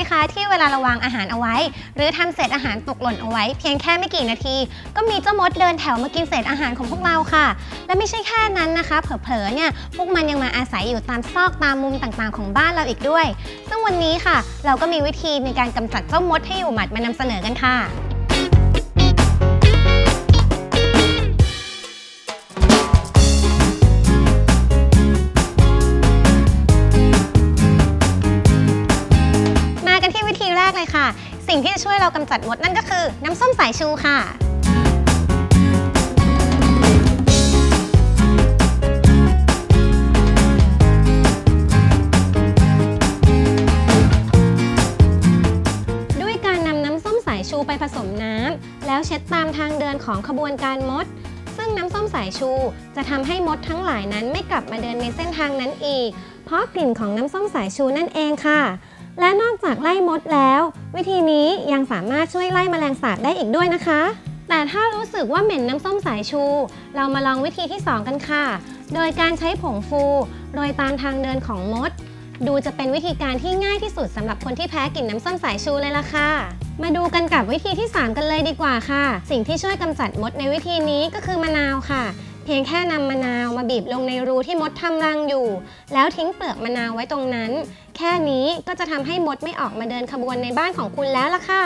ที่เวลาเราวางอาหารเอาไว้ หรือทำเศษอาหารตกหล่นเอาไว้ เพียงแค่ไม่กี่นาที ก็มีเจ้ามดเดินแถวมากินเศษอาหารของพวกเราค่ะ และไม่ใช่แค่นั้นนะคะ เผลอๆเนี่ยพวกมันยังมาอาศัยอยู่ตามซอกตามมุมต่างๆ ของบ้านเราอีกด้วย ซึ่งวันนี้ค่ะ เราก็มีวิธีในการกำจัดเจ้ามดให้อยู่หมัดมานำเสนอกันค่ะ กเลยค่ะ สิ่งที่จะช่วยเรากำจัดมดนั่นก็คือน้ำส้มสายชูค่ะด้วยการนำน้ำส้มสายชูไปผสมน้ำแล้วเช็ดตามทางเดินของขบวนการมด ซึ่งน้ำส้มสายชูจะทำให้มดทั้งหลายนั้นไม่กลับมาเดินในเส้นทางนั้นอีก เพราะกลิ่นของน้ำส้มสายชูนั่นเองค่ะ และนอกจากไล่มดแล้ว วิธีนี้ยังสามารถช่วยไล่แมลงสาบได้อีกด้วยนะคะ แต่ถ้ารู้สึกว่าเหม็นน้ำส้มสายชู เรามาลองวิธีที่ 2 กันค่ะ โดยการใช้ผงฟูโรยตามทางเดินของมด ดูจะเป็นวิธีการที่ง่ายที่สุดสำหรับคนที่แพ้กลิ่นน้ำส้มสายชูเลยล่ะค่ะ มาดูกันกับวิธีที่ 3 กันเลยดีกว่าค่ะ สิ่งที่ช่วยกำจัดมดในวิธีนี้ก็คือมะนาวค่ะ เพียงแค่นำมะนาวมาบีบลงในรูที่มดทำรังอยู่ แล้วทิ้งเปลือกมะนาวไว้ตรงนั้น แค่นี้ก็จะทำให้มดไม่ออกมาเดินขบวนในบ้านของคุณแล้วล่ะค่ะ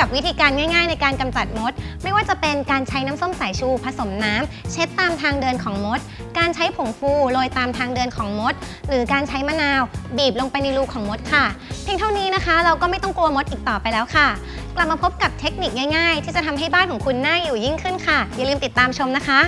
กับวิธีการง่าย ๆ ในการกำจัดมด ไม่ว่าจะเป็นการใช้น้ำส้มสายชู ผสมน้ำเช็ดตามทางเดินของมด การใช้ผงฟูโรยตามทางเดินของมด หรือการใช้มะนาว บีบลงไปในรูของมดค่ะ เพียงเท่านี้นะคะ เราก็ไม่ต้องกลัวมดอีกต่อไปแล้วค่ะ กลับมาพบกับเทคนิคง่าย ๆ ที่จะทำให้บ้านของคุณน่าอยู่ยิ่งขึ้นค่ะ อย่าลืมติดตามชมนะคะ